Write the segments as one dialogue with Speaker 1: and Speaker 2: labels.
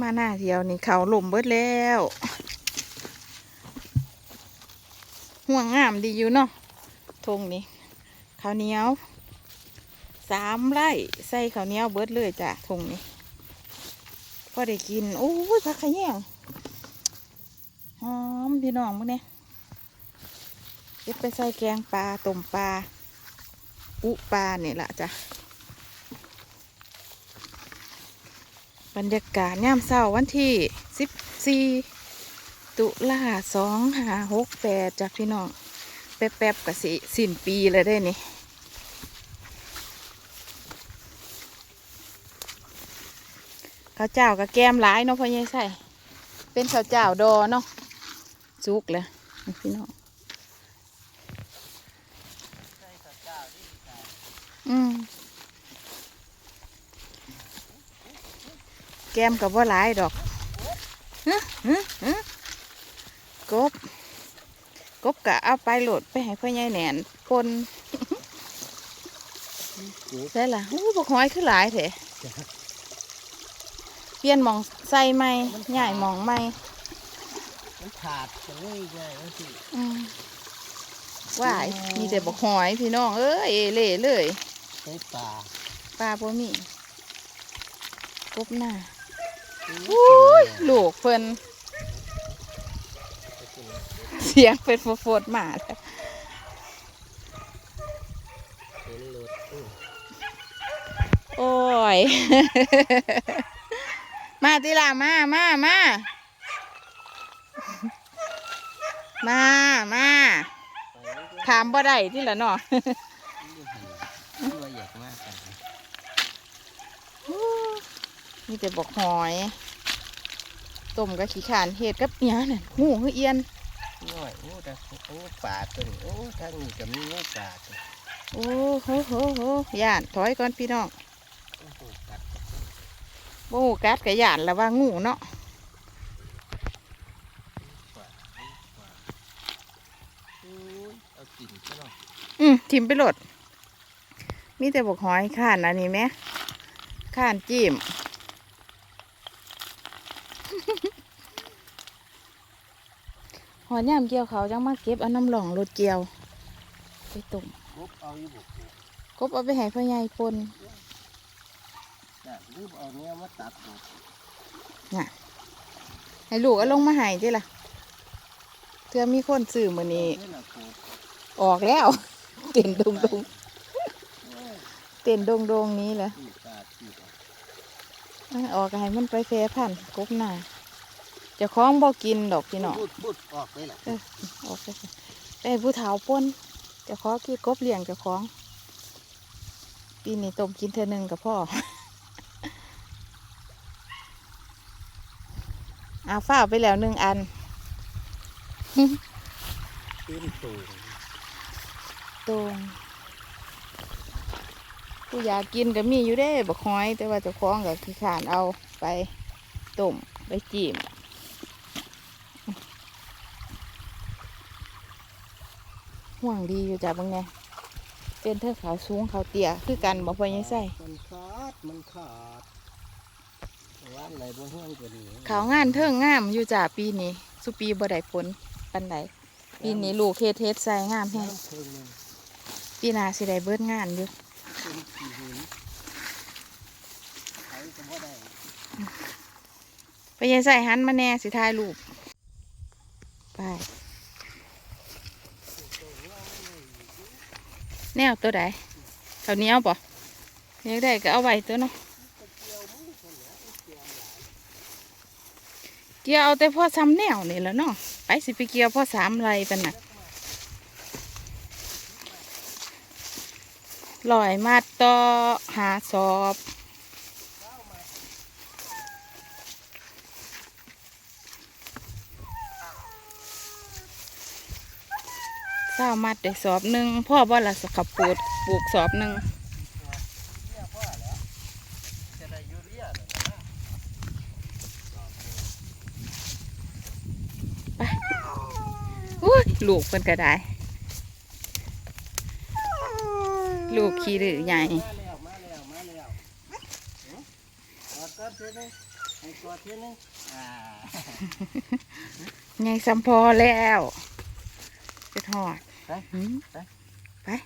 Speaker 1: มาหน้าเดียวนี่เขาหล่มเบิดแล้วห่วงงามดีอยู่เนาะทงนี่ข้าวเหนียวสามไร่ใส่ข้าวเหนียวเบิดเลยจ้ะทงนี่พอได้กินโอ้ยผักขะแยงหอมพี่น้องมึงเนี่ยเก็บไปใส่แกงปลาต้มปลาอุปลาเนี่ยละจ้ะ บรรยากาศย่ามเช้าวันที่สิบสี่ตุลาสองห้าหกแปดจากพี่น้อง แป๊บๆกับสิสิ้นปีเลยได้นี่ข้าวเจ้ากับแก้มหลายเนาะพ่อใหญ่ใส่เป็นข้าวเจ้าดอเนาะจุกเลยพี่น้องอืม แกมกับว่าหลายดอกฮึฮึฮึกบ กบกะเอาไปโหลดไปให้พ่อใหญ่แหนนปนใช่ล่ะอู้บกหอยคือหลายเถอะเปลี่ยนหมองใส่ไหมใหญ่หมองไหม
Speaker 2: มันขาดจะง่ายง่ายนะสิ
Speaker 1: อืมว่ายมีแต่บกหอยพี่น้อง เอ้ยเอเล่เลย
Speaker 2: ใช้ปลา
Speaker 1: ปลาบ่มีกบหน้า
Speaker 2: อุ้
Speaker 1: ยลูกเพิ่นเสียงเป็นโฟดๆมาแล้ว
Speaker 2: เห็นรถอื้อ
Speaker 1: โอ้ย มาติล่ะมามามามามาถามบ่ได้ที่ละเนาะ
Speaker 2: อยู่หันตัวอยากมากกัน
Speaker 1: มีแต่บอกหอยต้มกับขี้ขานเห็ดกับเนี้ยน่ะหูหือเอียน
Speaker 2: น้อยโอ้แต่โอ้ปลาตัวนี้โอ้ทางนี้ก็มีงูปลาตัว
Speaker 1: โอ้โหโหโหย่านถอยก่อนพี่น้อง
Speaker 2: โอ้โหกัด
Speaker 1: โอ้กัดกับย่านแล้วว่างูเนาะ
Speaker 2: ปลาปลาโอ้ยเอากินก็หน่อย
Speaker 1: อืมทิมไปโหลดมีแต่บอกหอยข่านอันนี้ไหมข่านจิ้ม หอยย่ามเกี่ยวเขาจังมาเก็บเอาน้ำหลองรถเกี่ยวไปตุ่ม
Speaker 2: กบเอาอยู่บุก
Speaker 1: กบเอาไปให้พ่อใหญ่ปน
Speaker 2: น่ะรีบเอาเนี้ยมาตัดบุก
Speaker 1: น่ะให้ลูกเอาลงมาให้ดิล่ะเธอมีคนซื้อมือนี้
Speaker 2: เพื่อนเอาโคก
Speaker 1: ออกแล้ว เต้นดงดง
Speaker 2: โอ้ย
Speaker 1: เต้นดงดงนี้แหละ
Speaker 2: ตีปลาตีปลา
Speaker 1: เอาออกให้มันไปแฟพันธุ์กบหน้าเจะคล้าของบ่กินดอกพี่น้อง
Speaker 2: บุดบุดออกเลยล่ะ
Speaker 1: เออออกไปสิได้ผู้เฒ่าป่นเจะขอกี่กบเลี้ยงเจะของ ปีนี้ต้มกินเธอหนึ่งกับพ่ออาฝ้าวไปแล้วหนึ่งอัน
Speaker 2: ตื้นตูง
Speaker 1: ตรงผู้อยากกินก็มีอยู่ได้บักหอย แต่ว่าเจะคล้าของกับขี้ขานเอาไปต้มไปจีม ห่วงดีอยู่จ้ะบางไงเป็นเทือกเขาสูงเขาเตี้ยคือกันบอกพ่อยังใส่
Speaker 2: มันขาดมันขาดว่านไหนบนห้องก็ดี
Speaker 1: เขาวงานเทิงงามอยู่จ้ะปีนี้สุปีบ่ได้ผลปันใดปีนี้ลูกเฮ็ดเฮ็ดใส่งามแฮง
Speaker 2: น้ำเพิ่งหนึง
Speaker 1: ปีหน้าสิได้เบิดงานอยู่
Speaker 2: เป็นกี่หินเขาก็บ่ได้
Speaker 1: ไปยังใส่หันมาแน่สิถ่ายรูปไป แนวตัวใดเขาวเนี้ยวป่ะเลี้ยได้ก็เอาไว้ตัวเนาะเกี่ยวเอาแต่พ่อซ้ำแนวนี่แล้วเนาะไปสิไปเกี่ยวพ่อสามไรเป็นน่ะลอยมาต่อหาสอบ เศร้ามัดได้สอบหนึ่งพ่อบ่ละสขับปูดปลูกสอบหนึ่ง
Speaker 2: เนี่ยพ่อแล้วจะได้ยูเรียเลยนะ
Speaker 1: อุ้ยลูกเพิ่นก็ได้ลูกขี้ดื้อใหญ่
Speaker 2: มาแล้วมาแล้วมาแล้วเอาก็เสร็จเลยให้กอดเท่านึงอ่า
Speaker 1: ไงสัมพอแล้วไปทอด
Speaker 2: ไป
Speaker 1: หืม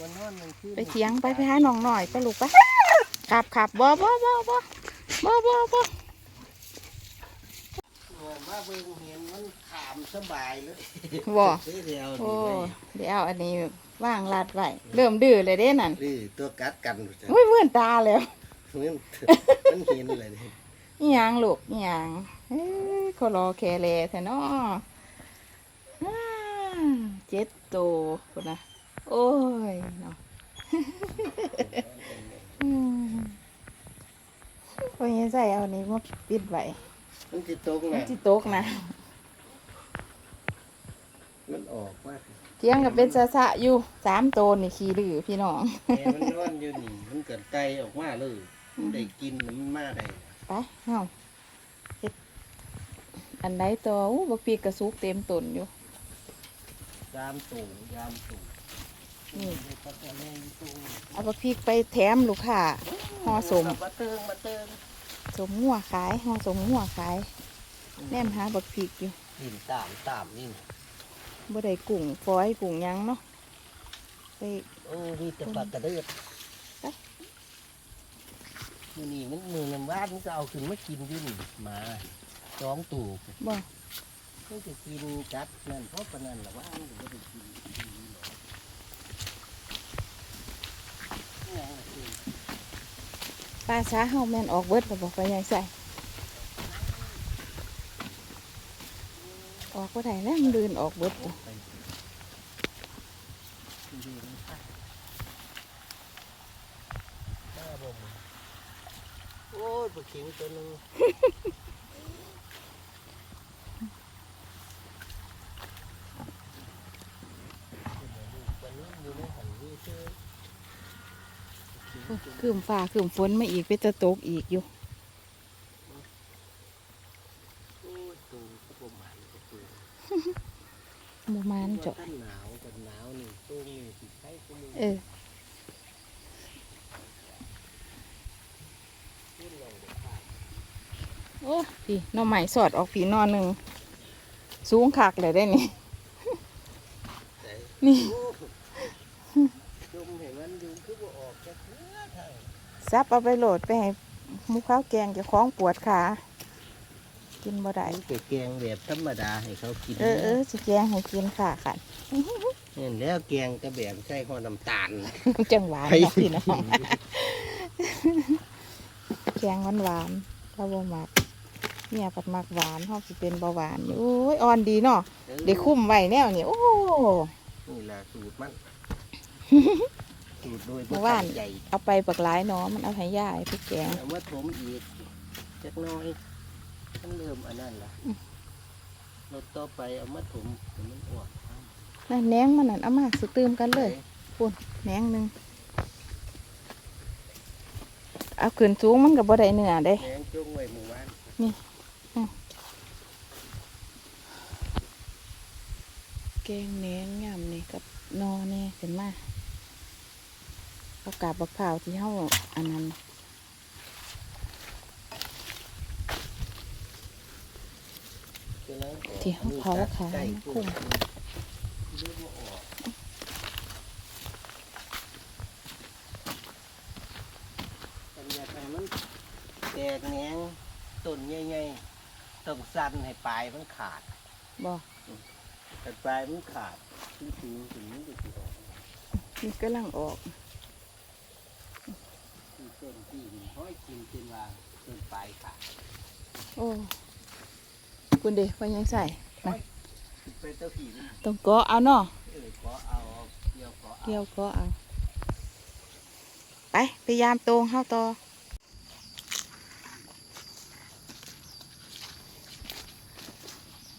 Speaker 2: วันนอนมันขึ้น
Speaker 1: ไปเถียงไปไปหาน้องหน่อยไปลูกไปขับขับบ่บ่บ่บ่บ่บ่บ่
Speaker 2: ว่าเบิ่งเห็นมันขามสบายเลย
Speaker 1: บ่
Speaker 2: เดียว
Speaker 1: โอ้
Speaker 2: นี่
Speaker 1: เดี๋ยวอันนี้ว่างลาดไว้เริ่มดื้อเลยเด้นั่น
Speaker 2: นี่ตัวกัดกันจ้ะ
Speaker 1: อุ้ยมื่นตาแล้ว
Speaker 2: มันมันเห็นเลยนี่
Speaker 1: อีหยังลูกอีหยังเอ้ยขอรอแคเลแท้เนาะอ่า เจ็ดโตพุ่นนะโอ้ยเนาะอืมพอยังใส่เอาอันนี้มาปิดไว้
Speaker 2: มันติดตก
Speaker 1: มัน
Speaker 2: นะ
Speaker 1: จิตกนะ
Speaker 2: มันออกว่า
Speaker 1: เทียงกับเป็นสะสะอยู่สามโตนี่ขี้ดื้อพี่น้อง
Speaker 2: แม่มันนอนอยู่นี่มันเกิดไตออกมาเลยมันได้กินมันมาได้
Speaker 1: ไปเฮาเฮ็ดอันไหนตัวอู้บักปีกกระซุกเต็มต้นอยู่
Speaker 2: ยามตู่ยามตู่
Speaker 1: นี่
Speaker 2: นี่ก็จะแม่อยู่ตู่
Speaker 1: เอาบักปีกไปแถมลูกค้าห่อสม
Speaker 2: มาเติงมาเติง
Speaker 1: สมหัวขายห่อสมหัวขายแนมหาบักปีกอยู่
Speaker 2: หินตามตามนี่
Speaker 1: บ่ได้กุ้งฟอยกุ้งหยังเนาะไป
Speaker 2: โอ้มีแต่ปลากระเดือด
Speaker 1: ไป
Speaker 2: มือนี่มันมือน้ำว่านมันก็เอาขึ้นมากินอยู่นี่หมาสองตู่
Speaker 1: บ่
Speaker 2: มันจะกินจัดนั่นเพราะปานนั้นละว่ามันก็ได้กินกินหรอกนี่หยังล่ะคือ
Speaker 1: ปลาช้าเฮาแม่นออกเบิดบ่บอกไปยังใส่ออกบ่ได้แล้วมันเดินออกเบิดอยู่
Speaker 2: ไปดูมันค่ะบ้าบ่มึงโอ้ยปลาเข็งตัวหนึงวันนี้อยู่ในหันนี่เชื่อ
Speaker 1: โอ้ คืมฟ้าคืมฝนมาอีกเป็นจะตกอีกอยู่
Speaker 2: โมาณก็ตู
Speaker 1: บ่มานเจาะ
Speaker 2: ท่านหนาวกันหนาวนี่ตูนี่สิใช้กูมือ
Speaker 1: เออโอ้พี่น้องใหม่สอดออกผีนอนหนึ่งสูงคักเลยได้นี่นี่
Speaker 2: โอ้จุ่มเห็นมันดึงคือบ่ออกจากเนื้อไทย
Speaker 1: ซับเอาไปโหลดไปให้หมุข้าวแกงเจะคล้าของปวดขากินบ่ได้
Speaker 2: ไปแกงแบบธรรมดาให้เขากิน
Speaker 1: เออเออสิแกงให้กินค่ะค่ะ
Speaker 2: เห็นแล้วแกงกระแบบใส่ข้อน้ำตาล
Speaker 1: จังหวาน
Speaker 2: ไป
Speaker 1: เนาะพี่น้องแกงหวานหวานๆเราบ่มักเนี่ยปัดมักหวานเฮาสิเป็นเบาหวานอยู่โอ้ยอ่อนดีเนาะได้คุ้มไว้แนวนี่โอ้
Speaker 2: นี่แหละสูตรมัน สูตรโดย
Speaker 1: เมื่อวาน
Speaker 2: ใหญ่
Speaker 1: เอาไปปักหลายเนาะมันเอาให้ย่ายไปแกง
Speaker 2: เอามาถมอีกจักหน้อยมันเริ่มอันนั้นละ
Speaker 1: อืม
Speaker 2: รถต่อไปเอามาถมให้มันออก
Speaker 1: นั่นแหนงมันนั่นเอามาสตืมกันเลยแหนงหนึ่งเอาขึ้นสูงมันก็บ่ได้เนื้อเด้
Speaker 2: แหงจงไว้หมู่บ้าน
Speaker 1: แกงแหนงยำนี่กับนอแน่ขึ้นมา เอากาบบักพร้าวที่เฮาอันนั้นที่เขาเผาขาย
Speaker 2: กลุ่มออกอันอยากให้มันแตกแหนงต้นใหญ่ๆต้องสั้นให้ปลายมันขาด
Speaker 1: บ่
Speaker 2: แต่ปลายมันขาดจริงๆถึงมันจะติดออก
Speaker 1: นี่กำลังออก
Speaker 2: ต้นที่นี่ห้อยกินเป็นว่าต้นปลายขาด
Speaker 1: โอ้คุณเด้ว่ายังใส่นะ
Speaker 2: เป็นเจ้าผีมัน
Speaker 1: ต้องเกาะเอาเนาะ
Speaker 2: เออขอเอาเกี่ยวขอเอา
Speaker 1: เกี่ยวเกาะเอา ไปพยายามตรงเฮาต่อ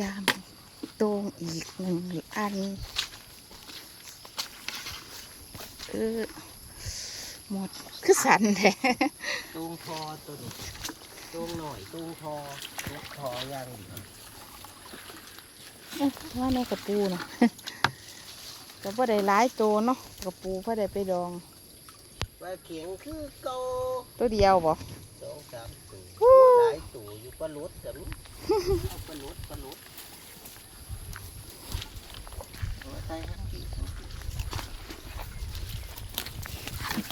Speaker 1: ยามตรงอีกหนึ่งอันเออ หมดคือสันแท้
Speaker 2: ตูงทอตัวนี้ตูงหน่อยตูงทอลูกทอย่างดี
Speaker 1: เอ้ยว่าในกระปูนะก็บ่ได้หลายโตเนาะกระปูพอได้ไปดอง
Speaker 2: ปลาเขียงคือโต
Speaker 1: ตัวเดียวบ่
Speaker 2: สองสามตัว
Speaker 1: ฮู้
Speaker 2: หลายตัวอยู่ลาหลุดแต่มีเอาปลาหลุดปลาหลุดเอาใส่ทั้งที่ทั้งที่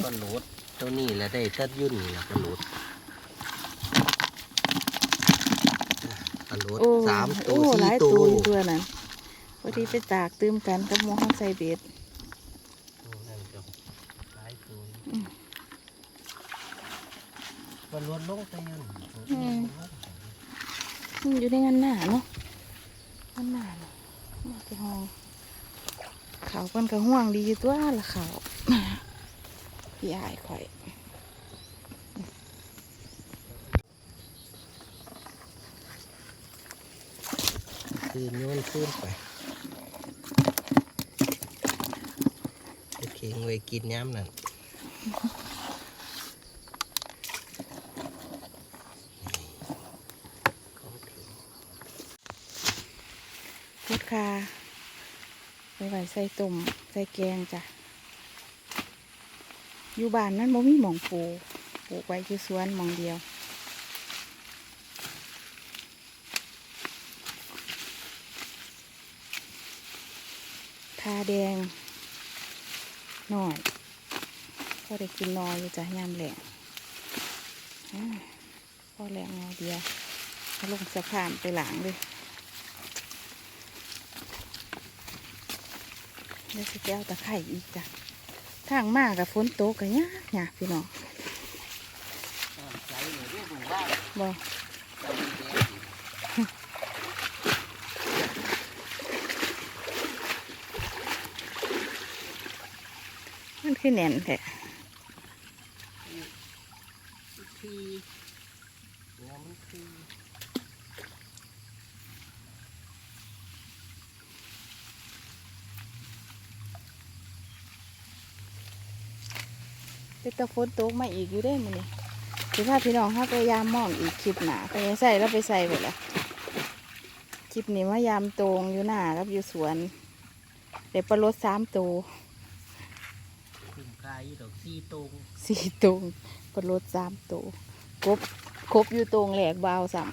Speaker 2: ปลาหลุดตัวนี้แหละได้ตัดยุ่นนี่แหละปลาหลุดปลาหลุด
Speaker 1: โอ้
Speaker 2: สามตัว
Speaker 1: โอ้ห
Speaker 2: สี่
Speaker 1: ลาย
Speaker 2: ตั
Speaker 1: ตัววอยู่ตัวนั้นพอดีไปตากตืมกันกับหมอห้องใส่เบ็ด
Speaker 2: โอ้นั่นก็หลายตัว
Speaker 1: อืม
Speaker 2: ปลาหลุดลงไปยุ่น
Speaker 1: อืมอืมอยู่ในงานหน้าเนาะงานหน้าเนาะมาไปห้องเขาวเพิ่นก็ห่วงดีอยู่ตัวละเขาว พี่อายข่อย
Speaker 2: คืนโยนขึ้นไปโอเคงไว้กินย้ำนั่น
Speaker 1: พุดคาไปไว้ใส่ตุ่มใส่แกงจ้ะ อยู่บ้านนั้นบ่มีหมองปลูกปลูกไว้ที่สวนหมองเดียว ทาแดงหน่อยพอได้กินนอยอยู่จ้ะยามแหลงอ่าพอแหลงนอเดียวลงสะพานไปหลังเลยเดี๋ยวสิแก้วตะไคร่อีกจ้ะ ทางมากกับฝนตกกันยากยากพี่น้องบ่มันคือแน่นแท้
Speaker 2: หัวมันที
Speaker 1: เป็นตะฝนตกมาอีกอยู่ได้มื้อนี้สิพาพี่น้องเฮาไปยามหมองอีกคลิปหนาไปใส่แล้วไปใส่ไปละคลิปนี้มายามตรงอยู่หน้ากับอยู่สวนเดี๋ยวปลาลดสามตัว
Speaker 2: คุ้มค่าอยู่ดอกซี่ตรง
Speaker 1: สี่ตัวปลาลดสามตัวกบครบอยู่ตรงแหลกบาวสั่ง